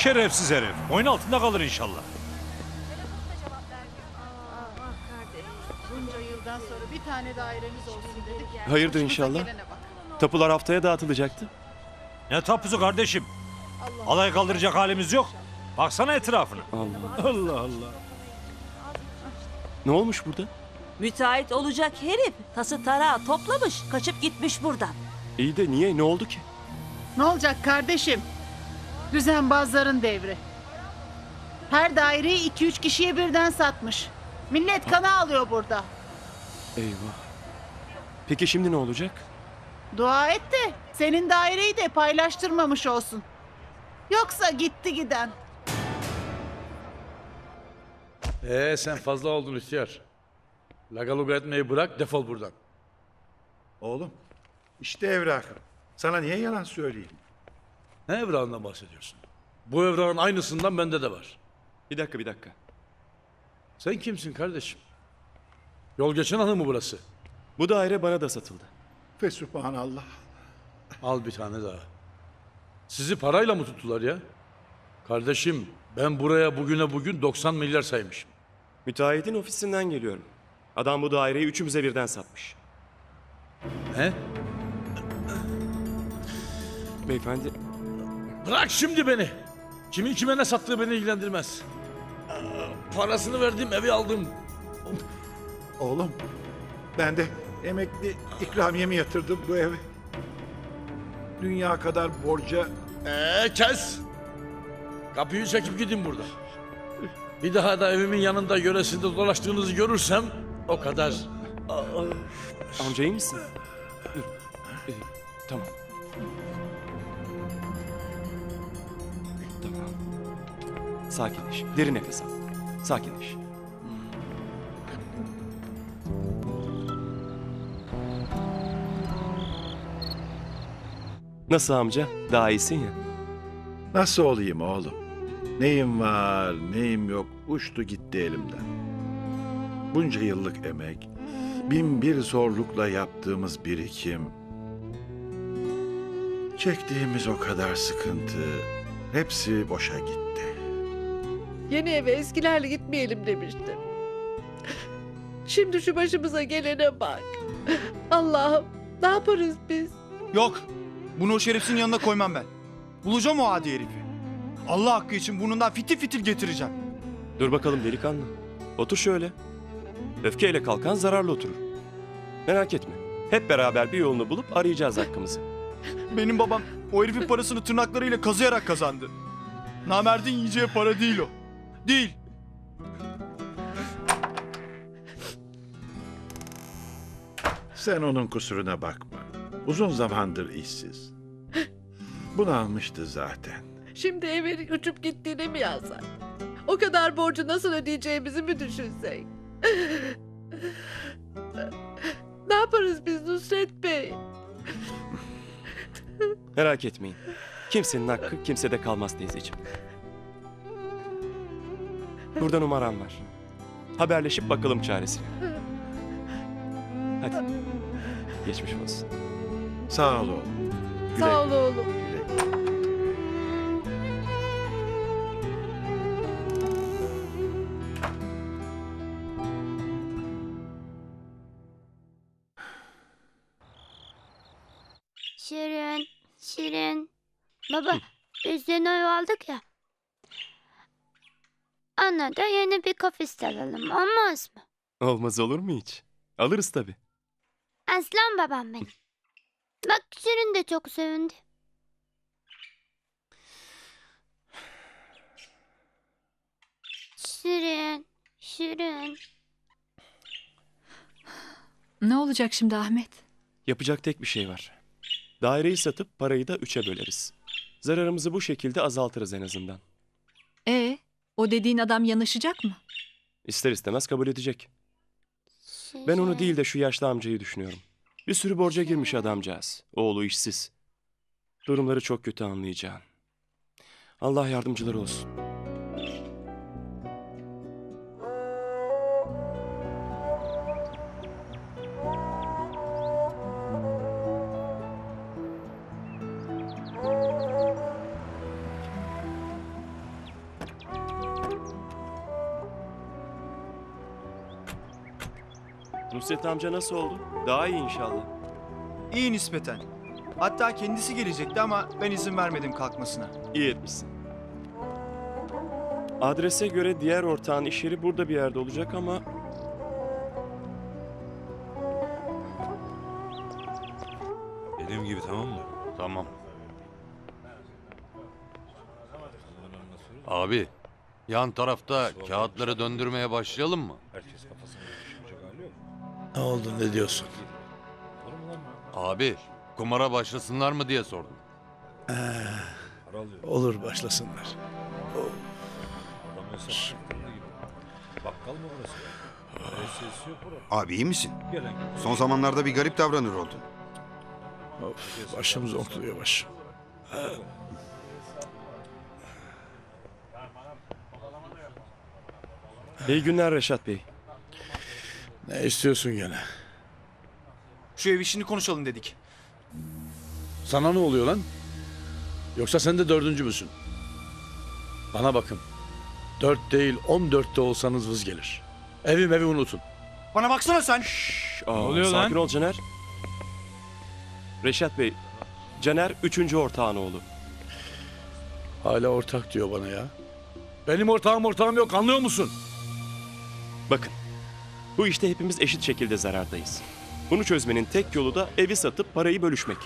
Şerefsiz herif. Oyun altında kalır inşallah. Bunca yıldan sonra bir tane dairemiz olsun dedik. Hayırdır Başımıza inşallah. gelene bak. Tapular haftaya dağıtılacaktı. Ne tapusu kardeşim? Alay kaldıracak halimiz yok. Baksana etrafına. Allah. Allah Allah. Ne olmuş burada? Müteahhit olacak herif tası tarağı toplamış kaçıp gitmiş buradan. İyi de niye? Ne oldu ki? Ne olacak kardeşim? Düzenbazların devri. Her daireyi iki üç kişiye birden satmış. Millet kana alıyor burada. Eyvah. Peki şimdi ne olacak? Dua et de senin daireyi de paylaştırmamış olsun. Yoksa gitti giden. Ee sen fazla oldun ihtiyar. Lagaluga etmeyi bırak defol buradan. Oğlum, işte evrakım. Sana niye yalan söyleyeyim? Ne evrağından bahsediyorsun? Bu evrağın aynısından bende de var. Bir dakika bir dakika. Sen kimsin kardeşim? Yol geçen hanı mı burası? Bu daire bana da satıldı. Fesubhanallah. Al bir tane daha. Sizi parayla mı tuttular ya? Kardeşim ben buraya bugüne bugün 90 milyar saymışım. Müteahhitin ofisinden geliyorum. Adam bu daireyi üçümüze birden satmış. He? Beyefendi Bırak şimdi beni. Kimin kime ne sattığı beni ilgilendirmez. Parasını verdim evi aldım. Oğlum, ben de emekli ikramiyemi yatırdım bu eve. Dünya kadar borca Ee kes. Kapıyı çekip gidin burada. Bir daha da evimin yanında yöresinde dolaştığınızı görürsem o kadar. amca iyi misin? Dur. Ee, tamam. Tamam. Sakinleş. Derin nefes al. Sakinleş. Nasıl amca? Daha iyisin ya. nasıl olayım oğlum? Neyim var, neyim yok uçtu gitti elimden. Bunca yıllık emek, bin bir zorlukla yaptığımız birikim, çektiğimiz o kadar sıkıntı, hepsi boşa gitti. Yeni eve eskilerle gitmeyelim demiştim. Şimdi şu başımıza gelene bak. Allah'ım ne yaparız biz? Yok. Bunu o şerefsizin yanına koymam ben. Bulacağım o adi herifi. Allah hakkı için burnundan fitil fitil getireceğim. Dur bakalım delikanlı. Otur şöyle. Öfkeyle kalkan zararlı oturur. Merak etme. Hep beraber bir yolunu bulup arayacağız hakkımızı. Benim babam o herifin parasını tırnaklarıyla kazıyarak kazandı. Namerdin yiyeceği para değil o. Değil. Sen onun kusuruna bakma. Uzun zamandır işsiz. Bunu almıştı zaten. Şimdi eve uçup gittiğini mi yazsak? O kadar borcu nasıl ödeyeceğimizi mi düşünsek? ne yaparız biz Nusret Bey? Merak etmeyin. Kimsenin hakkı kimsede kalmaz teyzeciğim. Burada numaram var. Haberleşip bakalım çaresine. Hadi. Geçmiş olsun. Sağ ol oğlum. Güle Sağ ol oğlum. güle. Anne da yeni bir kafes alalım, olmaz mı? Olmaz olur mu hiç? Alırız tabii. Aslan babam benim. Bak Şirin de çok sevindi. Şirin, Şirin. Ne olacak şimdi Ahmet? Yapacak tek bir şey var. Daireyi satıp parayı da üçe böleriz. Zararımızı bu şekilde azaltırız en azından. E, o dediğin adam yanaşacak mı? İster istemez kabul edecek. Ben onu değil de şu yaşlı amcayı düşünüyorum. Bir sürü borca girmiş adamcağız. Oğlu işsiz. Durumları çok kötü anlayacağın. Allah yardımcıları olsun. Nusret amca nasıl oldu? Daha iyi inşallah. İyi nispeten. Hatta kendisi gelecekti ama ben izin vermedim kalkmasına. İyi etmişsin. Adrese göre diğer ortağın iş yeri burada bir yerde olacak ama... Dediğim gibi tamam mı? Tamam. Abi, yan tarafta kağıtları döndürmeye başlayalım mı? Herkes Ne oldu ne diyorsun? Abi, kumara başlasınlar mı diye sordum. Alıyor. Olur başlasınlar. Bakkal mı burası? Resiyesi yok burada. Abi iyi misin? Gelen Son zamanlarda bir garip davranır oldun. Of, başım zonkluyor başım. İyi günler Reşat Bey. Ne istiyorsun gene? Şu ev işini konuşalım dedik. Sana ne oluyor lan? Yoksa sen de dördüncü müsün? Bana bakın. Dört değil on dörtte olsanız vız gelir. Evim evi unutun. Bana baksana sen. Aa, oluyor sakin lan? ol Caner. Reşat Bey, Caner üçüncü ortağın oğlu. Hala ortak diyor bana ya. Benim ortağım ortağım yok anlıyor musun? Bakın, bu işte hepimiz eşit şekilde zarardayız. Bunu çözmenin tek yolu da evi satıp parayı bölüşmek.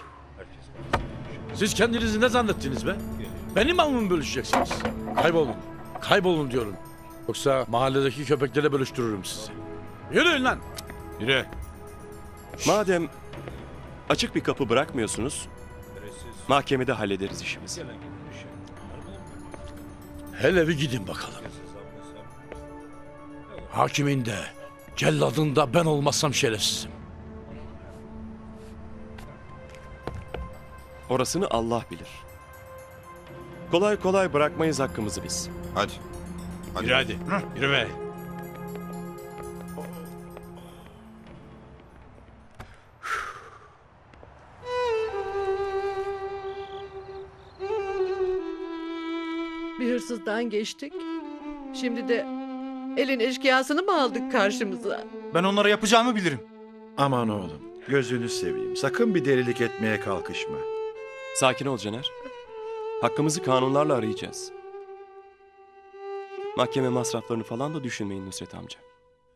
Siz kendinizi ne zannettiniz be? Benim malımı bölüşeceksiniz. Kaybolun. Kaybolun diyorum. Yoksa mahalledeki köpeklere bölüştürürüm sizi. Yürüyün lan. Yürü. Madem açık bir kapı bırakmıyorsunuz, mahkemede hallederiz işimizi. Hele bir gidin bakalım. Hakimin de, celladın da ben olmazsam şerefsizim. Orasını Allah bilir. Kolay kolay bırakmayız hakkımızı biz. Hadi. Hadi. Yürü hadi. Yürü be. Bir hırsızdan geçtik. Şimdi de elin eşkıyasını mı aldık karşımıza? Ben onlara yapacağımı bilirim. Aman oğlum, gözünü seveyim. Sakın bir delilik etmeye kalkışma. Sakin ol Caner. Hakkımızı kanunlarla arayacağız. Mahkeme masraflarını falan da düşünmeyin Nusret amca.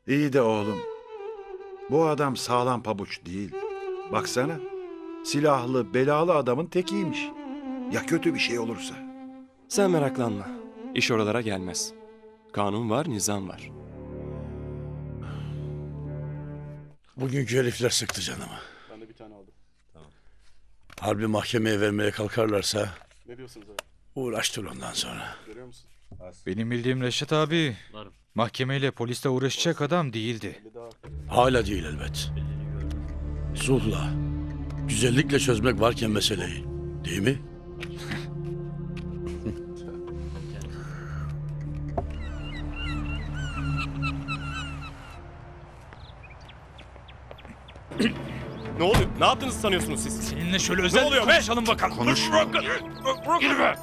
İyi de oğlum, bu adam sağlam pabuç değil. Baksana, silahlı, belalı adamın tekiymiş. Ya kötü bir şey olursa? Sen meraklanma. İş oralara gelmez. Kanun var, nizam var. Bugünkü herifler sıktı canımı. Ben de bir tane aldım. Harbi mahkemeye vermeye kalkarlarsa Ne diyorsunuz abi? uğraştır ondan sonra. Görüyor musun? Benim bildiğim Reşat abi mahkemeyle polisle uğraşacak adam değildi. Hala değil elbet. Sulhla, güzellikle çözmek varken meseleyi. Değil mi? Ne oluyor? Ne yaptınız sanıyorsunuz siz? Seninle şöyle özel oluyor be? konuşalım bakalım. Konuş. Bırakın. Yürü be.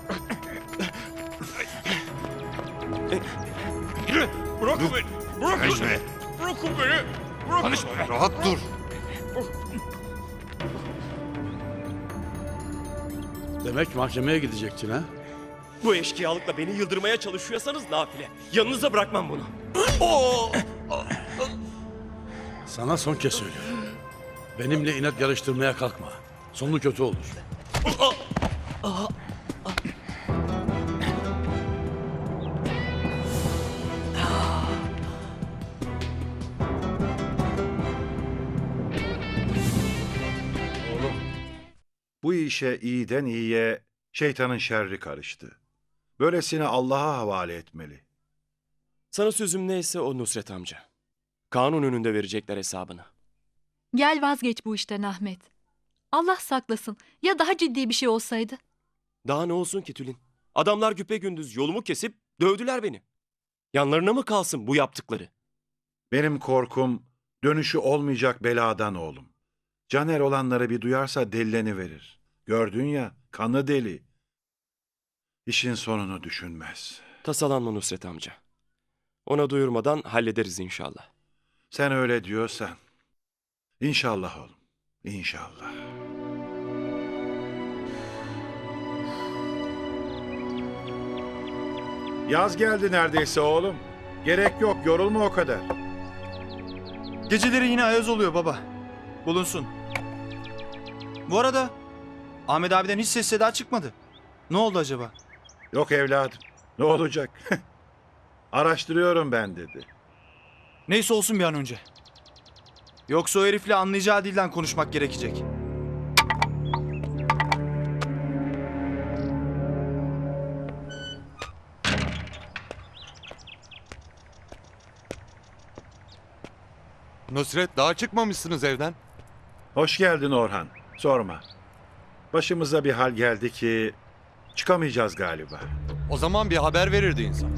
Yürü. Bırakın beni. Bırakın. Konuşma. Bırakın beni. Bırakın. Konuşma be. Rahat dur. Demek mahkemeye gidecektin ha? Bu eşkıyalıkla beni yıldırmaya çalışıyorsanız nafile. Yanınıza bırakmam bunu. Sana son kez söylüyorum. Benimle inat yarıştırmaya kalkma. Sonu kötü olur. Oğlum, bu işe iyiden iyiye şeytanın şerri karıştı. Böylesine Allah'a havale etmeli. Sana sözüm neyse o Nusret amca. Kanun önünde verecekler hesabını. Gel vazgeç bu işten Ahmet. Allah saklasın. Ya daha ciddi bir şey olsaydı? Daha ne olsun ki Tülin? Adamlar güpegündüz yolumu kesip dövdüler beni. Yanlarına mı kalsın bu yaptıkları? Benim korkum dönüşü olmayacak beladan oğlum. Caner olanları bir duyarsa delleni verir. Gördün ya kanı deli. İşin sonunu düşünmez. Tasalanma Nusret amca. Ona duyurmadan hallederiz inşallah. Sen öyle diyorsan İnşallah oğlum. İnşallah. Yaz geldi neredeyse oğlum. Gerek yok yorulma o kadar. Geceleri yine ayaz oluyor baba. Bulunsun. Bu arada Ahmet abiden hiç ses seda çıkmadı. Ne oldu acaba? Yok evladım. Ne olacak? Araştırıyorum ben dedi. Neyse olsun bir an önce. Yoksa o herifle anlayacağı dilden konuşmak gerekecek. Nusret daha çıkmamışsınız evden. Hoş geldin Orhan. Sorma. Başımıza bir hal geldi ki çıkamayacağız galiba. O zaman bir haber verirdi insan.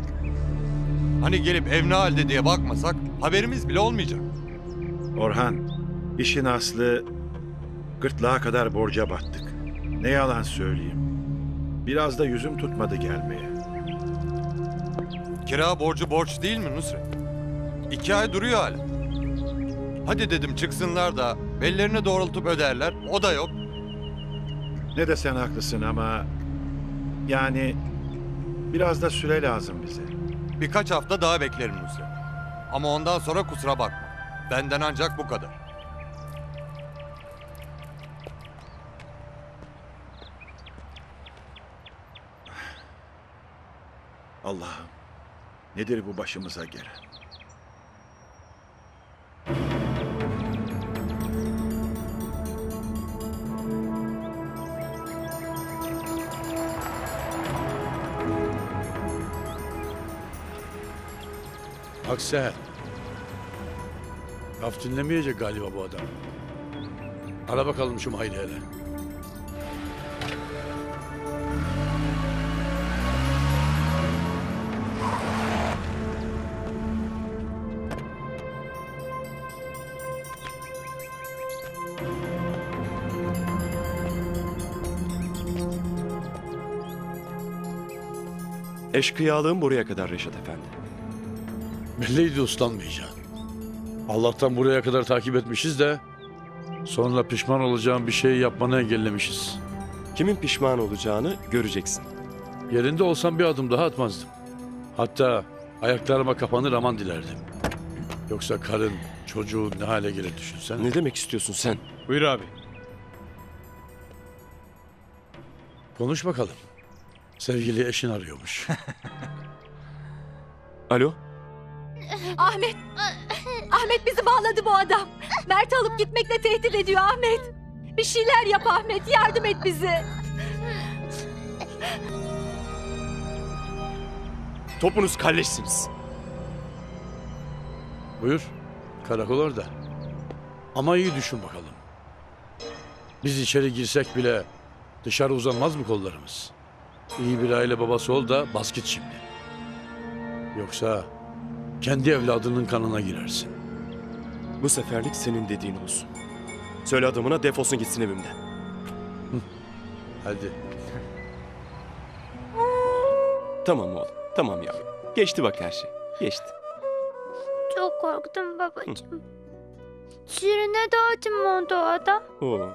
Hani gelip ev ne halde diye bakmasak haberimiz bile olmayacak. Orhan, işin aslı gırtlağa kadar borca battık. Ne yalan söyleyeyim. Biraz da yüzüm tutmadı gelmeye. Kira borcu borç değil mi Nusret? İki ay duruyor hala. Hadi dedim çıksınlar da bellerini doğrultup öderler. O da yok. Ne de sen haklısın ama yani biraz da süre lazım bize. Birkaç hafta daha beklerim Nusret. Ama ondan sonra kusura bakma. Benden ancak bu kadar. Allah'ım nedir bu başımıza gelen? Aksel. Laf dinlemeyecek galiba bu adam. Ara bakalım şu Mahir'i hele. Eşkıyalığım buraya kadar Reşat Efendi. Belliydi uslanmayacağın. Allah'tan buraya kadar takip etmişiz de sonra pişman olacağın bir şey yapmanı engellemişiz. Kimin pişman olacağını göreceksin. Yerinde olsam bir adım daha atmazdım. Hatta ayaklarıma kapanır aman dilerdim. Yoksa karın, çocuğu ne hale gelir düşünsen. Ne demek istiyorsun sen? Buyur abi. Konuş bakalım. Sevgili eşin arıyormuş. Alo? Ahmet! Ahmet bizi bağladı bu adam. Mert alıp gitmekle tehdit ediyor Ahmet. Bir şeyler yap Ahmet. Yardım et bize. Topunuz kalleşsiniz. Buyur. Karakol orada. Ama iyi düşün bakalım. Biz içeri girsek bile dışarı uzanmaz mı kollarımız? İyi bir aile babası ol da bas git şimdi. Yoksa kendi evladının kanına girersin. Bu seferlik senin dediğin olsun. Söyle adamına defolsun gitsin evimden. Hadi. Tamam oğlum. Tamam yavrum. Geçti bak her şey. Geçti. Çok korktum babacığım. Şirin'e de acım oldu o adam. Oo.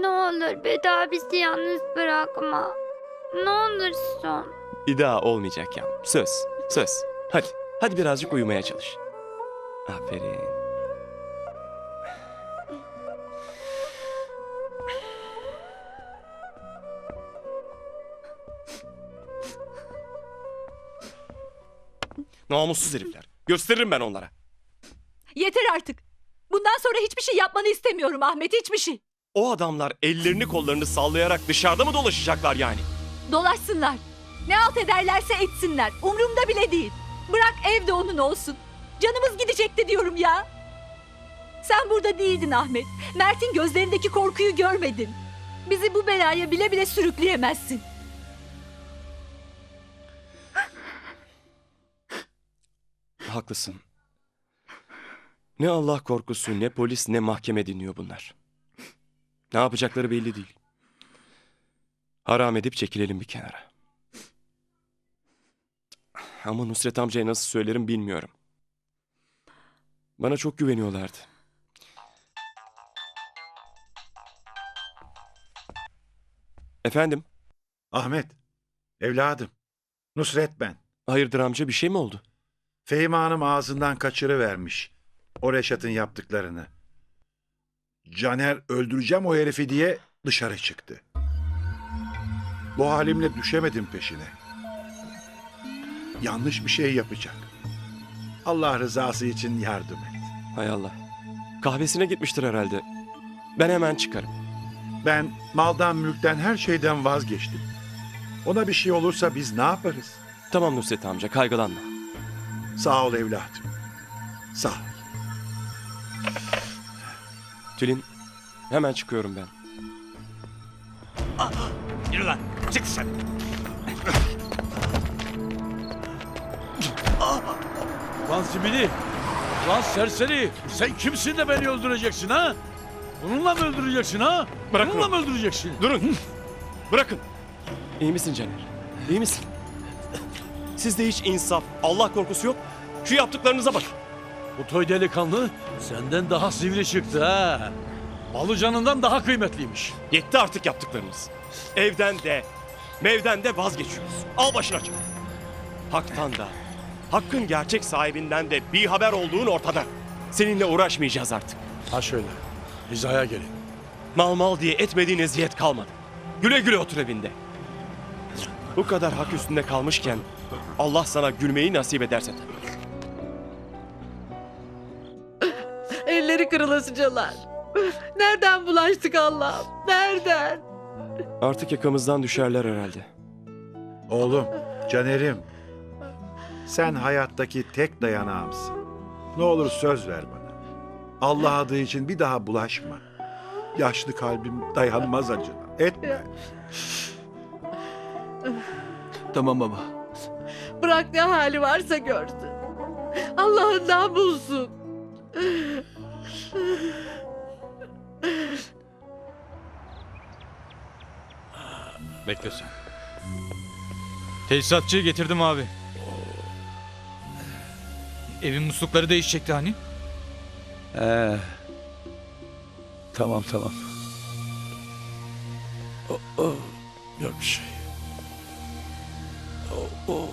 Ne olur bir daha bizi yalnız bırakma. Ne olursun. Bir daha olmayacak yavrum. Söz. Söz. Hadi. Hadi birazcık uyumaya çalış. Aferin. Namussuz herifler. Gösteririm ben onlara. Yeter artık. Bundan sonra hiçbir şey yapmanı istemiyorum Ahmet. Hiçbir şey. O adamlar ellerini kollarını sallayarak dışarıda mı dolaşacaklar yani? Dolaşsınlar. Ne alt ederlerse etsinler. Umrumda bile değil. Bırak evde onun olsun. Canımız gidecekti diyorum ya. Sen burada değildin Ahmet. Mert'in gözlerindeki korkuyu görmedin. Bizi bu belaya bile bile sürükleyemezsin. Haklısın. Ne Allah korkusu, ne polis, ne mahkeme dinliyor bunlar. Ne yapacakları belli değil. Haram edip çekilelim bir kenara. Ama Nusret amcaya nasıl söylerim bilmiyorum. Bana çok güveniyorlardı. Efendim? Ahmet, evladım. Nusret ben. Hayırdır amca bir şey mi oldu? Fehime Hanım ağzından kaçırıvermiş. O Reşat'ın yaptıklarını. Caner öldüreceğim o herifi diye dışarı çıktı. Bu halimle düşemedim peşine. Yanlış bir şey yapacak. Allah rızası için yardım et. Hay Allah. Kahvesine gitmiştir herhalde. Ben hemen çıkarım. Ben maldan mülkten her şeyden vazgeçtim. Ona bir şey olursa biz ne yaparız? Tamam Nusret amca kaygılanma. Sağ ol evladım. Sağ ol. Tülin hemen çıkıyorum ben. Yürü lan. Çık sen. Lan zibidi! Lan serseri! Sen kimsin de beni öldüreceksin ha? Bununla mı öldüreceksin ha? Bırak Bununla mı öldüreceksin? Durun. Bırakın. İyi misin Caner? İyi misin? Sizde hiç insaf, Allah korkusu yok. Şu yaptıklarınıza bakın. Bu toy delikanlı senden daha sivri çıktı ha. Balı canından daha kıymetliymiş. Yetti artık yaptıklarınız. Evden de, mevden de vazgeçiyoruz. Al başına çek. Hak'tan da, hakkın gerçek sahibinden de bir haber olduğun ortada. Seninle uğraşmayacağız artık. Ha şöyle, hizaya gelin. Mal mal diye etmediğin eziyet kalmadı. Güle güle otur evinde. Bu kadar hak üstünde kalmışken Allah sana gülmeyi nasip ederse tabii. Elleri kırılasıcalar. Nereden bulaştık Allah'ım? Nereden? Artık yakamızdan düşerler herhalde. Oğlum, Caner'im. Sen hayattaki tek dayanağımsın. Ne olur söz ver bana. Allah adı için bir daha bulaşma. Yaşlı kalbim dayanmaz acına. Etme. Tamam baba. Bırak ne hali varsa görsün. Allah'ından bulsun. Bekle sen. Tesisatçıyı getirdim abi. Evin muslukları değişecekti hani. Ee, tamam tamam. Oh, oh, yok bir şey. Oh, oh.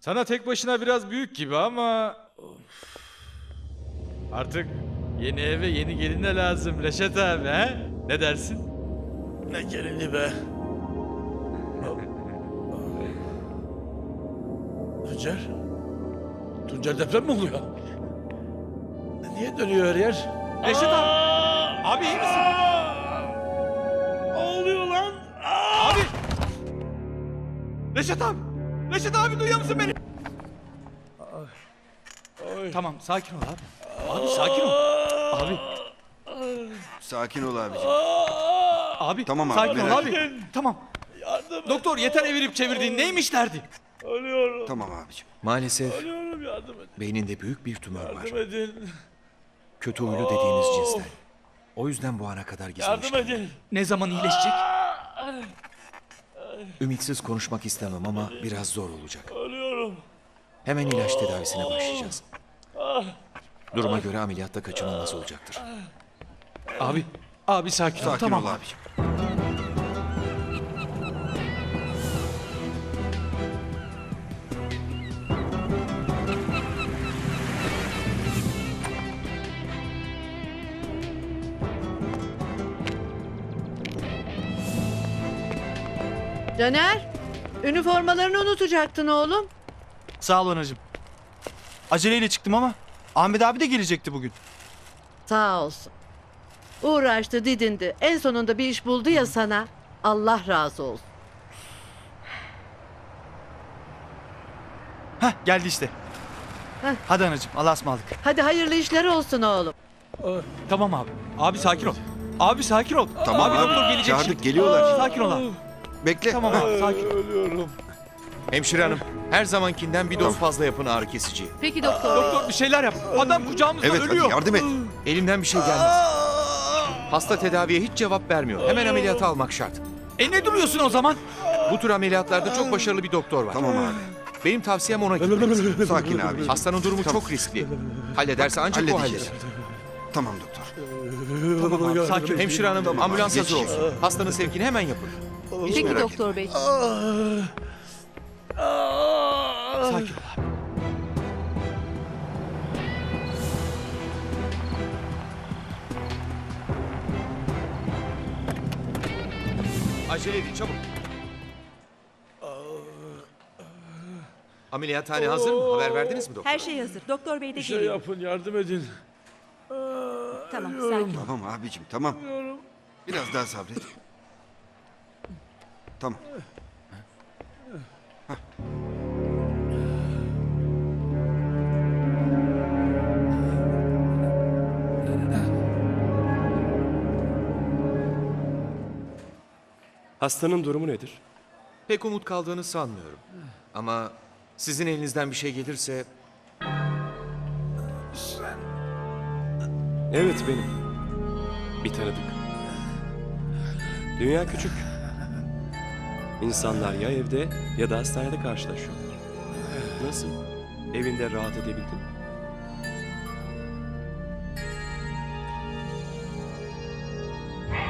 Sana tek başına biraz büyük gibi ama... Artık yeni eve yeni geline lazım Reşat abi he? Ne dersin? Ne gelini be. Tuncer? Tuncer deprem mi oluyor? Niye dönüyor her yer? Reşat abi! Abi iyi misin? Ne oluyor lan? Abi! Reşat abi! Reşat abi duyuyor musun beni? Tamam sakin ol abi. Abi sakin ol. Abi, Sakin ol abiciğim. abi Tamam abi, sakin ol merak abi. Tamam. Doktor yeter evirip çevirdiğin neymiş derdi? Ölüyorum. Tamam abiciğim. Maalesef Ölüyorum yardım edin. beyninde büyük bir tümör var. Yardım edin. Kötü huylu dediğiniz cinsten. O yüzden bu ana kadar. Yardım edin. Ne zaman iyileşecek? Ümitsiz konuşmak istemem ama biraz zor olacak. Ölüyorum. Hemen ilaç tedavisine başlayacağız. Duruma göre ameliyatta kaçınılmaz olacaktır. Abi, abi sakin, ol. Sakin Tamam ol abi. abiciğim. Caner, üniformalarını unutacaktın oğlum. Sağ ol anacığım. Aceleyle çıktım ama Ahmet abi de gelecekti bugün. Sağ olsun. Uğraştı, didindi. En sonunda bir iş buldu ya sana. Allah razı olsun. Heh geldi işte. Heh. Hadi anacığım Allah'a ısmarladık. Hadi hayırlı işler olsun oğlum. Tamam abi. Abi sakin ol. Abi sakin ol. Tamam abi, abi. doktor gelecek Çağırdık, şimdi. geliyorlar. Sakin ol abi. Bekle. Tamam abi sakin ol. Ölüyorum. Hemşire hanım, her zamankinden bir doz fazla yapın ağrı kesici. Peki doktor. Doktor bir şeyler yap. Adam kucağımızda Evet ölüyor. hadi yardım et. Elimden bir şey gelmez. Hasta tedaviye hiç cevap vermiyor. Hemen ameliyata almak şart. E ne duruyorsun o zaman? Bu tür ameliyatlarda çok başarılı bir doktor var. Tamam abi. Benim tavsiyem ona gitmeniz. Sakin abicim. Hastanın durumu Tamam. çok riskli. Hallederse ancak o Halledeceğiz. halleder. Tamam doktor. Tamam abi, Sakin hemşire hanım ambulans hazır olsun. Hastanın sevkini hemen yapın. Hiç Peki doktor bey. Sakin ol abi. Acele edin çabuk. Ameliyathane hazır mı? Haber verdiniz mi doktor? Her şey hazır. Doktor bey de Bir şey geliyor. yapın yardım edin. Tamam sakin. Tamam abicim tamam. Biraz daha sabret. Tamam. Hastanın durumu nedir? Pek umut kaldığını sanmıyorum. Ama sizin elinizden bir şey gelirse Evet benim. Bir tanıdık. Dünya küçük. İnsanlar ya evde ya da hastanede karşılaşıyorlar. Nasıl? Evinde rahat edebildin mi?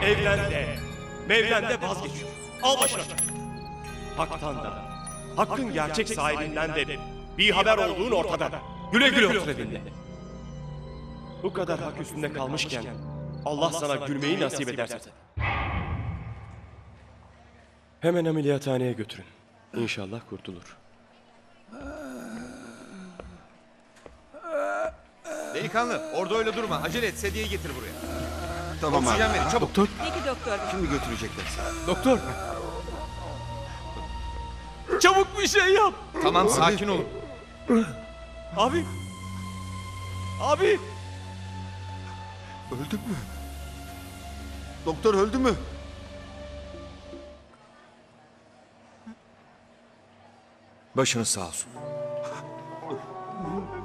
Evlen de, mevlen de vazgeçiyor. Al başına. Hak'tan da, Hakk'ın gerçek sahibinden de bir haber olduğun ortada. Güle güle otur evinde. Bu kadar hak üstünde kalmışken Allah sana gülmeyi nasip ederse. Hemen ameliyathaneye götürün. İnşallah kurtulur. delikanlı orada öyle durma. Acele et sedyeyi getir buraya. Tamam abi. Oksijen verin çabuk. Doktor. Peki doktor bey. Şimdi götürecekler seni. Doktor. Çabuk bir şey yap. Tamam sakin olun. Abi. Abi. Öldü mü? Doktor öldü mü? Başınız sağ olsun.